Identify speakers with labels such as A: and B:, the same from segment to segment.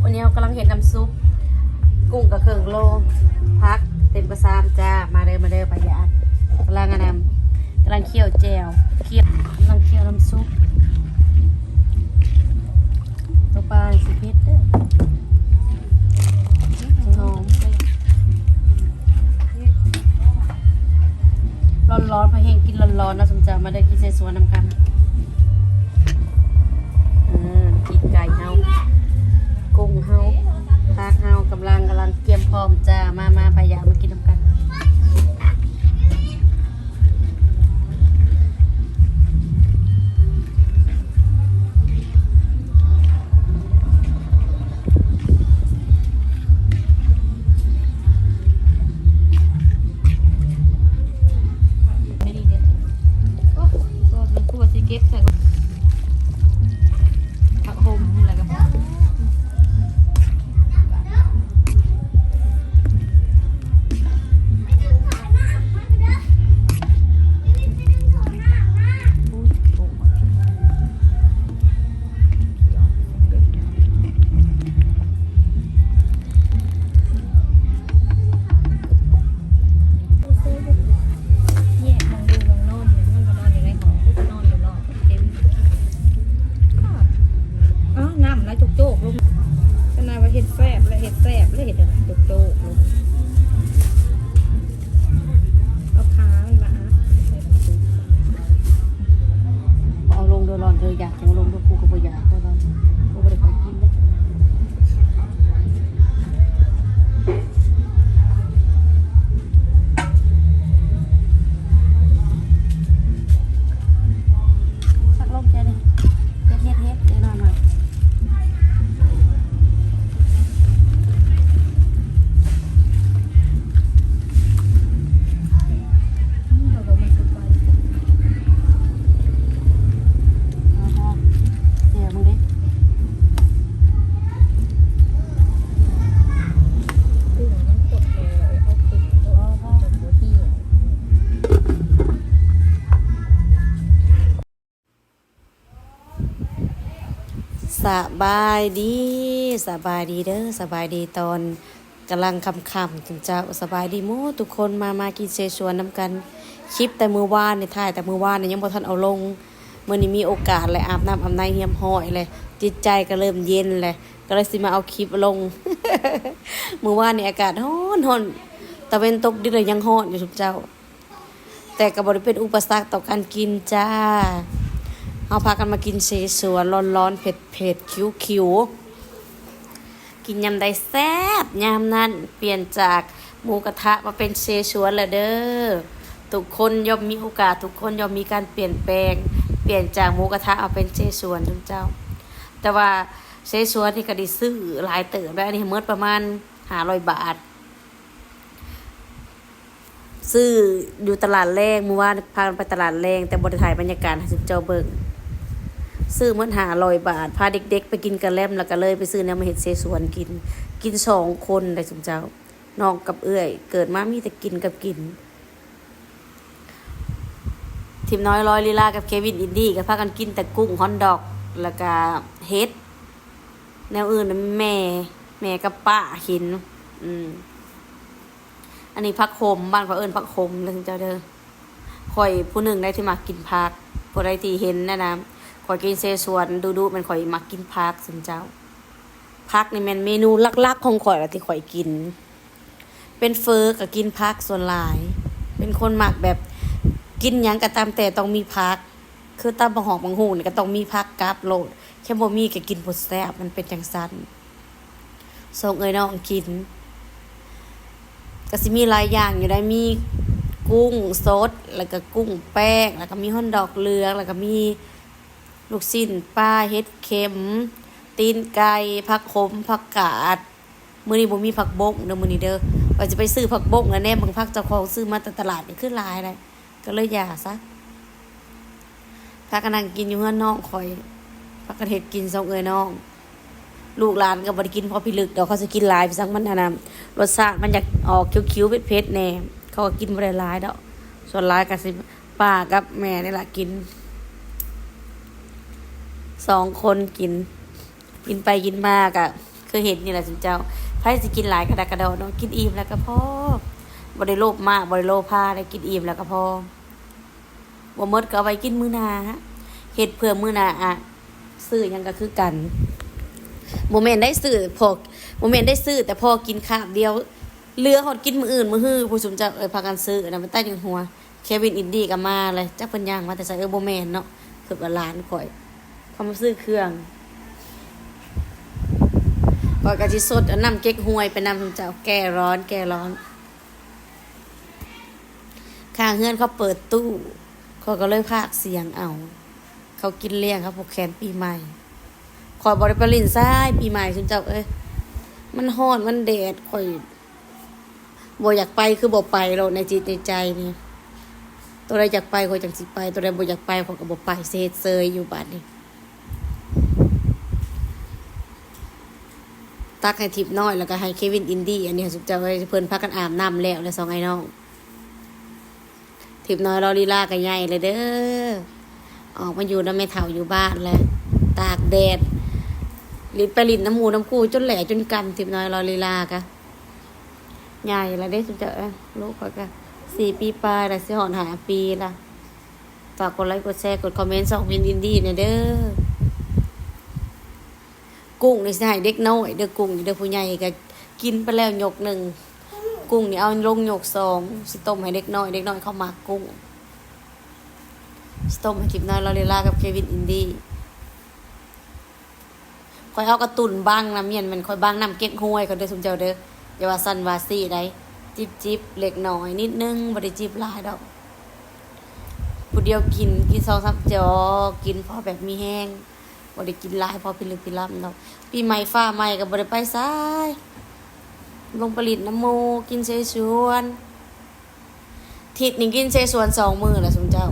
A: ไก่มีครบอันนี้เรากำลังเห็นน้ำซุป กุ้งกับเครื่องโลพัก เต็มกระซามจ้า มาเด้อมาเด้อปะยานกำลังอันนั้นกำลังเคี่ยวแจวเคี่ยวกำลังเคี่ยวน้ำซุปตัวปลาสิพ็ดเด้อหอมร้อนๆพะเฮงกินร้อนๆนะสมจามาได้กินใส่สวนน้ำกัน อืมกินไก่เฮา กุ้งเฮาตากเฮากำลังกำลังเตรียมพร้อมจ้ามามาพายามากินน้ำกัน สบา
B: ยดีสบา
A: ยดีเด้อส
B: บา
A: ยดี
B: ตอ
A: นกำลังคำคำถึงเจ้าสบายดีมู่ทุกคนมามากินเซชวนน้ำกันคลิปแต่มือว่านในถ่ายแต่มือว่านเนี่ยยังบ่ทันเอาลงเมื่อนี้มีโอกาสเลยอาบน้ำอาบในเฮียมห้อยเลยจิตใจก็เริ่มเย็นเลยก็เลยสิมาเอาคลิปลงมือว่านในอากาศร้อนร้อนตะเวนตกดิเลยยังร้อนอยู่ทุกเจ้า แต่ก็บ่ได้เป็นอุปสรรคต่อการกินจ้า เอาพากันมากินเชสวนร้อนๆเผ็ดเผ็ดคิ้วคิ้วๆกินยำใดแซ่บยำนั้นเปลี่ยนจากหมูกระทะมาเป็นเชสวนแล้วเด้อทุกคนย่อมมีโอกาสทุกคนย่อมมีการเปลี่ยนแปลง เปลี่ยนจากหมูกระทะเอาเป็นเชสวนทุกเจ้า แต่ว่าเชสวนที่ก็ไดีซื้อหลายเติบแล้วอันนี้เมื่อประมาณหาร้อยบาทซื้ออยู่ตลาดแรงเมื่อวานพากันไปตลาดแรงแต่บริถ่ายบรรยากาศให้ทุกเจ้าเบิ่ง ซื้อมันหาลอยบาท พาเด็กๆ ไปกินกระแลมแล้วก็เลยไปซื้อแนวมาเห็ดเซสวนกิน กินสองคนได้สมเจ้าน้องกับเอื้อย เกิดมามีแต่กินกับกินทีมน้อยร้อยลีลากับเควินอินดี้ก็พากันกินแต่กุ้งฮอนดอก แล้วก็เฮ็ดแนวอื่นแม่ แม่กับป้ากิน อืม อันนี้พักโคมบ้านเขาเอิญพักโคมเลยเจ้าเด้อข่อยผู้หนึ่งได้ที่มากินพักผู้ใดที่เห็นนะนะ ข่อยกินเซสวนดูดูมันข่อยมักกินพักสินเจ้าพักนี่มันเมนูลักๆของข่อยละที่ข่อยกิน เป็นเฟอกับกินพักส่วนหลาย เป็นคนหมักแบบกินยังก็ตามแต่ต้องมีพัก คือตามบะหอกบางหูนี่ก็ต้องมีพักกับโลดแค่บ่มีก็กินบ่แซ่บมันเป็นจังซั่นส่งเอ้ยน้องกินก็สิมีหลายอย่างอยู่ได้มีกุ้งสด แล้วก็กุ้งแป้ง แล้วก็มีห่อนดอกเลืองแล้วก็มี ลูกชิ้นปลาเฮ็ดเค็ม ตีนไก่ผักขมผักกาดมื้อนี้บ่มีผักบกเด้อมื้อนี้เด้อว่าจะไปซื้อผักบกแล้วแน่บางผักเจ้าของซื้อมาแต่ตลาดนี่คือหลายเลยก็เลยอย่าซะพากันนั่งกินอยู่เฮือนน้องคอยพากันเฮ็ดกินสองเอ้ยน้อง ลูกหลานก็บ่ได้กินพอพิลึกเดี๋ยวเขาจะกินหลายไปสักมันนะนะรสชาติมันอยากออกเคิ้ยวๆเผ็ดๆแน่เขาก็กินบ่ได้หลายดอกส่วนหลายก็สิป้ากับแม่นี่แหละกิน สองคนกิน กินไปกินมากอะคือเห็นนี่แหละสุนเจ้าไพ่สิกินหลายกระดากระดาเนาะกินอิ่มแล้วก็พอบริโลภมากบริโลภพาได้กินอิ่มแล้วก็พอบ่มดก็เอาไว้กินมื้อนาฮะเฮ็ดเพื่อมื้อนาอะซื้อยังก็คือกันโมเมนต์ได้ซื้อพอโมเมนต์ได้ซื้อแต่พอกินคาบเดียวเลือหดกินมืออื่นมือฮื้อผู้สมจ้าเอ้ยพากันซื้อนะมันใต้จังหัว เควินอินดี้ก็มาเลยจักเพิ่นย่างมาแต่ใส่เออโบแมนเนาะคือว่าร้านข่อย เขามาซื้อเครื่องก่อยกะจิสดเอาน้ำเก๊กฮวยไปนำเจ้าแก้ร้อน แก้ร้อน ข้างเฮือนเขาเปิดตู้เขาก็เลยพากเสียงเอา เขากินเลี้ยงครับพวกแคนปีใหม่คอยบริปรินซ้ายปีใหม่สุนเจ้าเอ้ยมันฮ้อนมันแดดข่อยบ่อยากไปคือบ่ไปเราในจิตในใจนี่ตัวใดอยากไปข่อยจังสิไป ตัวใดบ่อยากไปข่อยก็บ่ไปเซเซยอยู่บัดนี้ ตักให้ทิพน้อยแล้วก็ให้เควินอินดี้อันนี้สุดจะไว้เพิ่นพากันอาบน้ำแล้วแล้วสองไอ้น้องทิพน้อยรอลีลากันใหญ่เลยเด้อออกมาอยู่น้ำแม่เฒ่าอยู่บ้านแล้วตากแดดลินไปลินน้ำหมูน้ำกูจนแหล่จนกำทิพน้อยรอลีลากะใหญ่แล้วเด้สุดจะลูกขาก็สี่ปีปลายแล้วสิหอนหาปีละฝากกดไลค์กดแชร์กดคอมเมนต์สองวินอินดี้เนี่ยเด้อ กุ้งนี่สิให้เด็กน้อยเด้อกุ้งเด้อผู้ใหญ่ก็กินไปแล้วหยกหนึ่งกุ้งนี่เอาลงหยกสองสิต้มให้เด็กน้อยเด็กน้อยเข้ามากุ้งสิต้มให้คลิปน้อยเราเลล่ากับเควินอินดี้คอยเอากระตุนบ้างน้ำเย็นมันคอยบ้างน้ำเก๊กฮวยเขาเด้อสมเจ้าเด้ออย่าว่าสั้นว่าซี่ได้จิบจิบเล็กน้อยนิดนึงบ่ได้จิบลายดอกผู้เดียวกินกินสองสามจอกินพอแบบมีแห้ง บ่ได้กินลายพอพิลึกพิลับเนาะปีใหม่ฟ้าใหม่ก็บ่ได้ไปซ้ายลงผลิตน้ำมูกินเสฉวนทิศนี่กินเสฉวนสองมือแหละสมเจ้า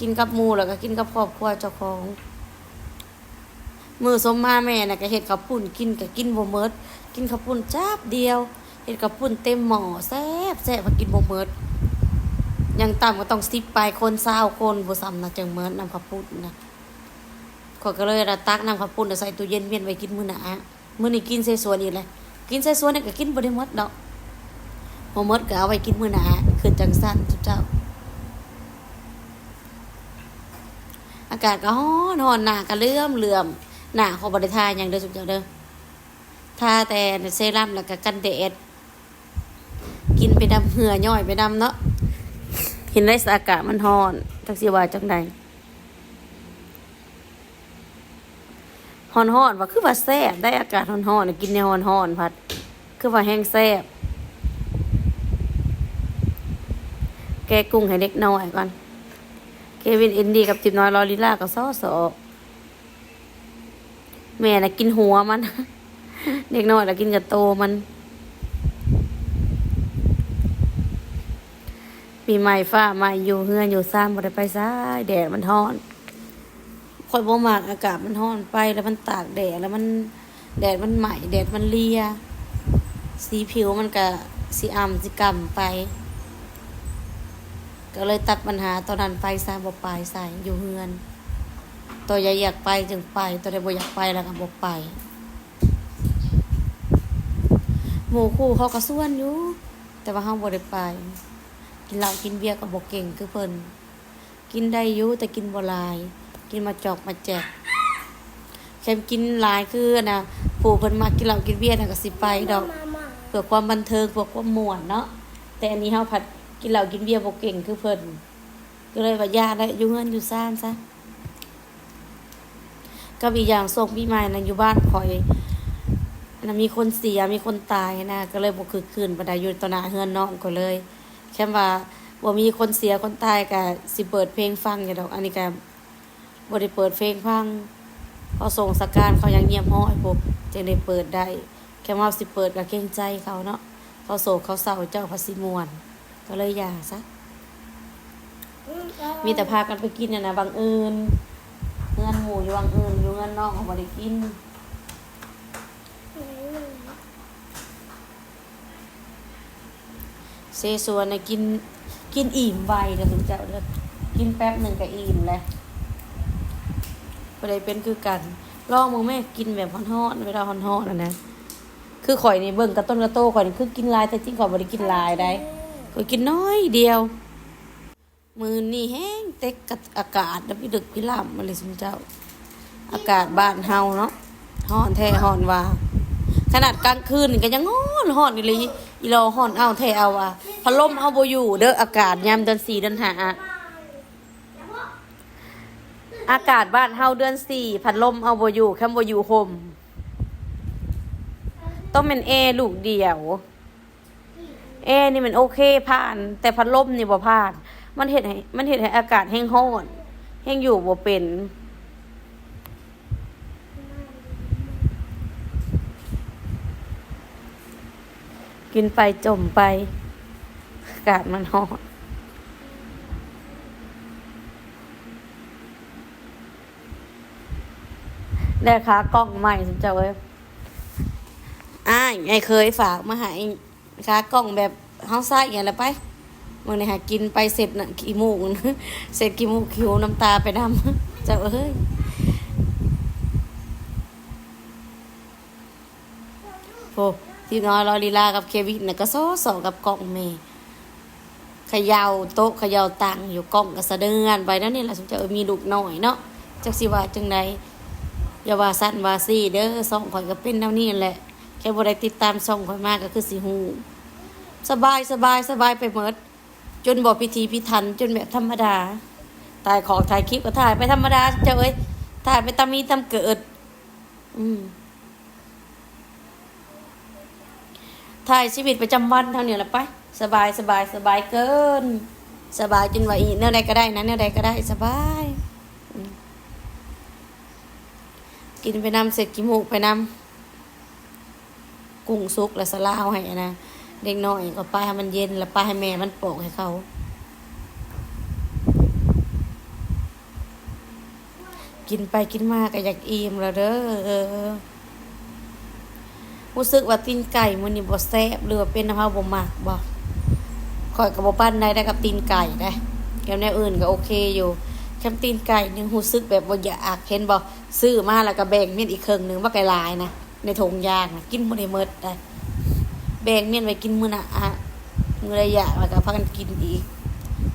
A: กินกับมู่แล้วก็กินกับครอบครัวเจ้าของ มือสมมาแม่น่ะก็เฮ็ดข้าวปุ้นกินก็กินบ่หมดกินข้าวปุ้นจับเดียวเฮ็ดข้าวปุ้นเต็มหม้อแซ่บแซ่บพอกินบ่หมดยังต่ำก็ต้อง10ปลายคน20คนบ่ซ้ำนะจังเมือนน้ำข้าวปุ้นนะ ข้อยก็เลยระตักน้ำข้าวปุ้นใส่ตู้เย็นเวียนไว้กินมื้อหน้ามื้อนี้กินใส่สวนอีกเลยกินใส่สวนนี่ก็กินบ่ได้หมดดอกบ่หมดก็เอาไว้กินมื้อหน้าคือจังซั่นทุกเจ้า อากาศก็ร้อนร้อนหน้าก็เลื่อมเหลื่อมหน้าเขาบ่ได้ทาหยังเด้อทุกเจ้าเด้อทาแต่เซรั่มแล้วก็กันแดดกินไปดำเหื่อย่อยไปดำเนาะเห็นได้อากาศมันร้อนจักสิว่าจังใด ฮอนฮอนว่าคือว่าแซ่บได้อากาศฮอนฮอนกินในฮอนฮอนพัด คือว่าแห้งแซ่บแกกุ้งให้เด็กน้อยก่อนเควินเอินดี้กับจิบน้อยลอลิล่ากับซอสอแม่น่ะกินหัวมัน เด็กน้อยน่ะกินกับโตมัน ปีใหม่ฟ้าใหม่อยู่เฮือนอยู่ซ่านบ่ได้ไปซ้ายแดดมันร้อน อยบ่มากอากาศมันร้อนไปแล้วมันตากแดดแล้วมันแดดมันไหม้แดดมันเลีย สีผิวมันก็สีอ่ำสีกำไป ก็เลยตัดปัญหาตอนนั้นไปซะบ่ไปใส่อยู่เฮือน ตัวใหญ่อยากไปจึงไป ตัวใดบ่อยากไปแล้วก็บ่ไปหมู่คู่เขาก็ส่วนอยู่แต่ว่าเฮาบ่ได้ไป กินเหล้ากินเบียร์ก็บ่เก่งคือเพิ่นกินได้อยู่แต่กินบ่หลาย กินมาจอกมาแจกแค่กินหลายคือนะผู้เพิ่นมากินเหล้ากินเบียร์น่ะก็สิไปดอกเพื่อความบันเทิงเพื่อความม่วนเนาะแต่อันนี้เฮาผัดกินเหล้ากินเบียร์บ่เก่งคือเพิ่นก็เลยว่ายาได้อยู่เฮือนอยู่ซ่านซะก็อีกอย่างส่งปีใหม่นะอยู่บ้านข่อยนะมีคนเสียมีคนตายนะก็เลยบ่คือคืนปานใดอยู่ตนาเฮือนน้องก็เลย แค่ว่าบ่มีคนเสียคนตายก็สิเปิดเพลงฟังอยู่ดอกอันนี้ก็ บ่ได้เปิดเพลงฟังพอส่งสการเขายังเงียบฮ้อยปุ๊บจึงได้เปิดได้ แค่ว่าสิเปิดก็เกรงใจเขาเนาะเขาโศกเขาเศร้าเจ้าภาษีมวน ก็เลยอย่าซะมีแต่พากันไปกินน่ะนะบางเอิญเงินหมูอยู่บางเอิญอยู่เงินนอกเขาบ่ได้กินเซส่วนน่ะกินกินอิ่มไวเด้อคุณเจ้าเด้อกินแป๊บหนึ่งก็อิ่มแล้ว บ่ได้เป็นคือกันลองมึงแม่กินแบบฮ้อนเวลาฮอนๆนะนะคือข่อยนี่เบิ่งกระต้นกระโตข่อยนี่คือกินลายแต่จริงข่อยบ่ได้กินลายได้ข่อยกินน้อยเดียว มือนี่แห้งเต็กกับอากาศแล้วพี่ดึกพี่ล่ำมาเลยสมเจ้า อากาศบ้านเฮาเนาะฮอนแท้ฮอนว่า ขนาดกลางคืนนี่ก็ยังฮ้อนฮอนอีหลีอีรอฮอนเอาแท้เอาว่าพัดลมเอาบ่อยู่เด้ออากาศยามเดือน4เดือน5 อากาศบ้านเฮาเดือน4พัดลมเอาบ่อยู่แค่บ่อยู่ห่มต้องเป็นแอลูกเดียวแอร์นี่มันโอเคผ่าน แต่พัดลมนี่บ่ผ่าน มันเฮ็ดให้มันเฮ็ดให้อากาศแห้งร้อนแห้งอยู่บ่เป็นกินไปจมไป อากาศมันร้อน ได้ค่ะกล้องใหม่สิเจ้าเอ้ยอ้ายไอ้เคยฝากมาให้ค่ะกล้องแบบเฮาใส่อย่างละไปมื่อนี้หากินไปเสร็จน่ะกี่โมงเสร็จกี่โมงคิวน้ำตาไปดำเจ้าเอ้ยโอ้ที่น้อยรอลีลากับเควินน่ะก็โซสอกับกล้องเมย์ขยาวโต๊ะขยาวตังอยู่กล้องก็สะเดือนไปนั่นนี่แหละสมเจ้าเอ้ยมีลูกหน้อยเนาะจักสิว่าจังใด อย่าว่าสั้นว่าซี่เด้อส่องข่อยก็เป็นแนวนี้แหละ แค่บ่ได้ติดตามส่องข่อยมากก็คือสิฮู้สบายสบายสบายไปหมดจนบ่พิธีพิถันจนแบบธรรมดาถ่ายของถ่ายคลิปก็ถ่ายไปธรรมดาเจ้าเอ้ยถ่ายไปตามีตามเกิด อืมถ่ายชีวิตประจำวันเท่านี้แหละไป สบายสบายสบายเกิน สบายจนว่าอีแนวใดก็ได้นะแนวใดก็ได้สบายอืม กินไปนำเสร็จกิมูกไปนำกุ้งซุกแล้วสลาวให้นะเด็กน้อยก็ไปให้มันเย็น แล้วไปให้แม่มันโปกให้เขากินไปกินมาก็อยากอิ่มแล้วเด้อรู้สึกว่าตีนไก่มันนี่บ่แซ่บหรือว่าเป็นน้ำเฮาบ่มักบ่ข่อยก็บ่ปั้นได้ได้กับตีนไก่ได้แกับแนวอื่นก็โอเคอยู่ แค่ตีนไก่นี่รู้สึกแบบบ่อยากเห็นบ่ซื้อมาแล้วก็แบ่งเมียนอีกเครึ่งหนึ่งบ่าไกลหลายนะในถุงยางนะกินบ่ได้หมดได้แบ่งเมียนไว้กินมื้อน่ะอะมื้อใดอยากแล้วก็พากันกินอีก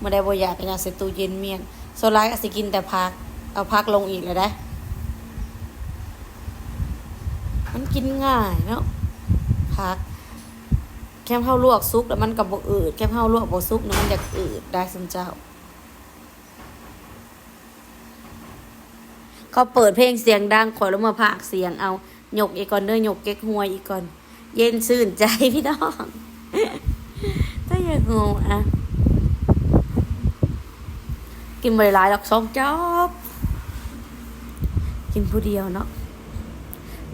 A: มื้อใดบ่อยากก็ยากใส่ตู้เย็นเมียนโซลายก็สิกินแต่ผัก เอาพักลงอีกเลยได้มันกินง่ายเนาะพักแค่เฮาลวกซุปแล้วมันกับบอืดแค่เฮาลวกบ่ซุปแล้วมันจะอืดได้สมเจ้า เขาเปิดเพลงเสียงดังขอลงมาพากเสียงเอาหยกอีกก่อนเด้อหยกเก๊กหวยอีกก่อน เย็นชื่นใจพี่น้องถ้าอย่างงงอะ กินบริลายดอกสองจอบกินผู้เดียวเนาะ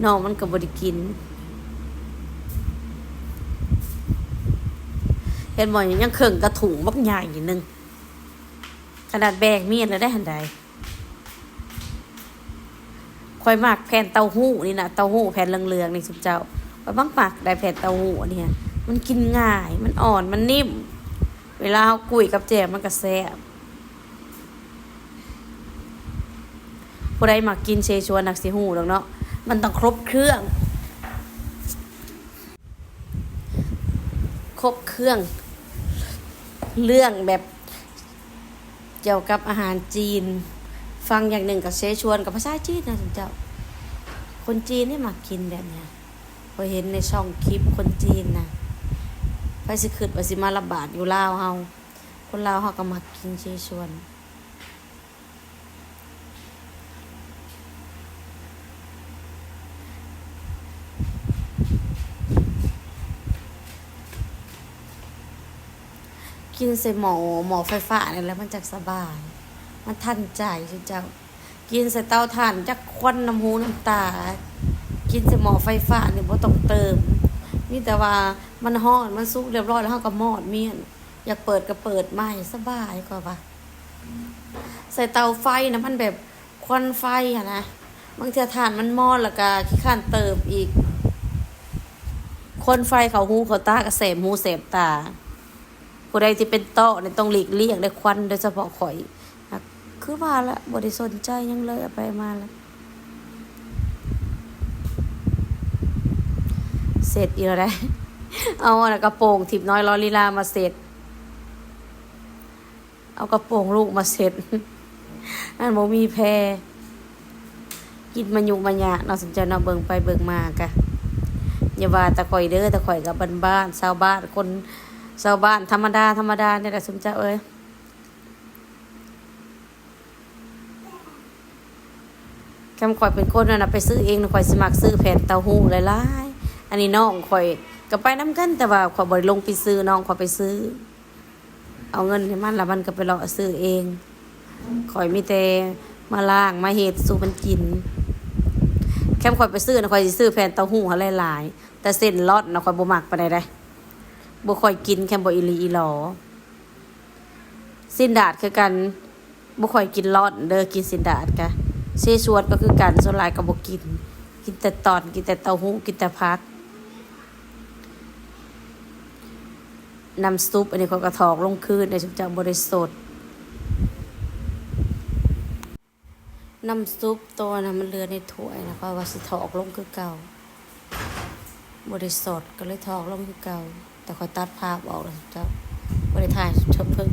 A: น้องมันกับบริกิน เห็นบ่อยยังเข่งกระถุงบักใหญ่หนึ่งขนาดแบกเมียนแล้วได้หันใด คอยหมักแผ่นเต้าหู้นี่นะเต้าหู้แผ่นเหลืองๆนี่สุดเจ้าคอยบังหมักได้แผ่นเต้าหู้เนี่ยมันกินง่าย มันอ่อนมันนิ่ม เวลาเอากุยกับแจมมันก็แซ่บผู้ใดมักกินเชชวนนักสิหูหรอกเนาะมันต้องครบเครื่อง ครบเครื่อง เรื่องแบบเกี่ยวกับอาหารจีน ฟังอย่างหนึ่งกับเชชวนกับภาษาจีนนะถึงเจ้า คนจีนนี่มักกินแบบเนี้ยพอเห็นในช่องคลิปคนจีนนะไปสิขึ้นไปสิมาระบาดอยู่ลาวเฮาคนลาวเฮาก็มักกินเชชวนกินใส่หมอหมอไฟฟ้าเนี่ยแล้วมันจะสบาย มันทันใจสิเจ้า กินใส่เตาถ่านจักควันน้ำหูน้ำตา กินใส่หม้อไฟฟ้าเนี่ยบ่ต้องเติมนี่แต่ว่ามันฮ้อนมันสุกเรียบร้อยแล้วเฮาก็มอดเมียน อยากเปิดก็เปิดไม่สบายกว่าปะใส่เตาไฟนะมันแบบควันไฟอะนะบางทีถ่านมันมอดแล้วก็ขี้ข้านเติมอีกคนไฟเขาหูเขาตากระเสมหูเสพตาผู้ใดที่เป็นโต๊ะเนี่ยต้องหลีกเลี่ยงได้ควันโดยเฉพาะข่อย คือว่าละบ่ได้สนใจยังเลยเอาไปมาล้วเสร็จอีกแล้วได้ เอาอกระโปรงทิบน้อยลอลีลามาเสร็จ เอากระโปรงลูกมาเสร็จอันโมมีแพรกินมันยุมันยะเนาะสนใจเนาะเบิ่งไปเบิ่งมากะอย่าว่าตะข่อยเด้อตะข่อยกับบ้านบ้านชาวบ้านคนชาวบ้านธรรมดาธรรมดาเนี่ยแหละสมเจ้าเอ้ย คมข่อยเป็นคนนั่นนะไปซื้อเองนะข่อยสมัครซื้อแผ่นเต้าหู้หลายๆอันนี้น้องข่อยก็ไปน้ำกัน แต่ว่าข่อยบ่ได้ลงไปซื้อน้องข่อยไปซื้อ เอาเงินให้มันแล้วมันก็ไปรอซื้อเองข่อยมีแต่มาล่างมาเฮ็ดสู่มันกิน แค่ข่อยไปซื้อนะข่อยสิซื้อแผ่นเต้าหู้หลายๆแต่เส้นลอดนะข่อยบ่มักไปานได้บ่ค่อยกินแค่บ่อีลีอีหลอสินดาดคือกันบ่ค่อยกินลอดเด้อกินสินดาดกะ เซชวดก็คือกันส่วนหลายก็บ่กิน กินแต่ตอนกินแต่เต้าหู้กินแต่ผักน้ำซุปอันนี้เขากระถอกลงคืนในชุมจักบริสุทธิ์น้ำซุปตัวนะมันเลือในถ้วยนะเพราะว่าสิถอกลงคือเก่าบริสุทธิ์ก็เลยถอกลงคือเก่า แต่คอตัดภาพออกแล้วเจ้าบริถ่ายชมเพิ่ง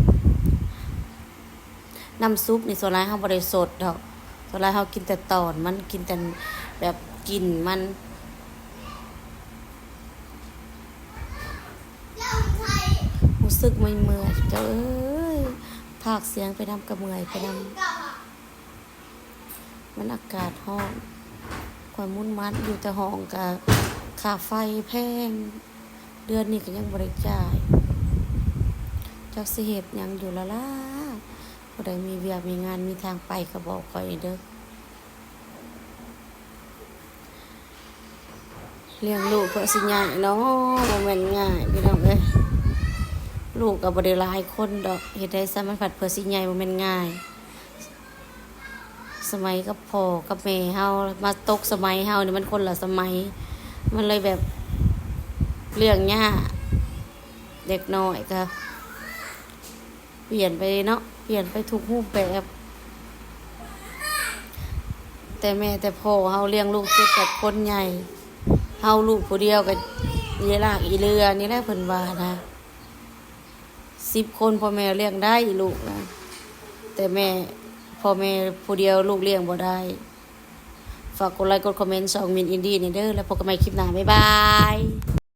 A: น้ำซุปในส่วนไรเขาบริสุทธิ์ดอก ส่วนไรเขากินแต่ตอนมันกินแต่แบบกินมันรู้สึกไม่เมื่อยๆเจ้าเอ้ยภาคเสียงไปนำกระเมื่อยไปนำมันอากาศห้องความมุ่นมัดอยู่แต่ห้องกับค่าไฟแพง เดือนนี้ก็ยังบริจ่ายจากสิเหตุยังอยู่ละล่ะ ผู้ใดมีเวียกมีงานมีทางไปก็บอกคอยเด้อเลี้ยงลูกเพื่อสิใหญ่เนาะบ่แม่นง่ายพี่น้องเอ้ยลูกกับบริลายคนดอกเฮ็ดได้ซะมันผัดเพื่อสิใหญ่บ่แม่นง่าย สมัยกับพ่อกับแม่เฮามาตกสมัยเฮานี่มันคนละสมัย มันเลยแบบเรื่องยากเด็กน้อยก็เปลี่ยนไปเนาะ ปลี่ยนไปทุกรูปแบบ แต่แม่แต่พ่อเฮาเลี้ยงลูกเจ็ดแปดคนใหญ่เฮาลูกผู้เดียวก็ยีลากอีเรือนี่แหละเพิ่นว่านะสิบคนพ่อแม่เลี้ยงได้ลูกนะแต่แม่พ่อแม่ผู้เดียวลูกเลี้ยงบ่ได้ ฝากกดไลค์กดคอมเมนต์สองมินอินดี้นี่เด้อแล้วพบกันใหม่คลิปหน้าบ๊ายบาย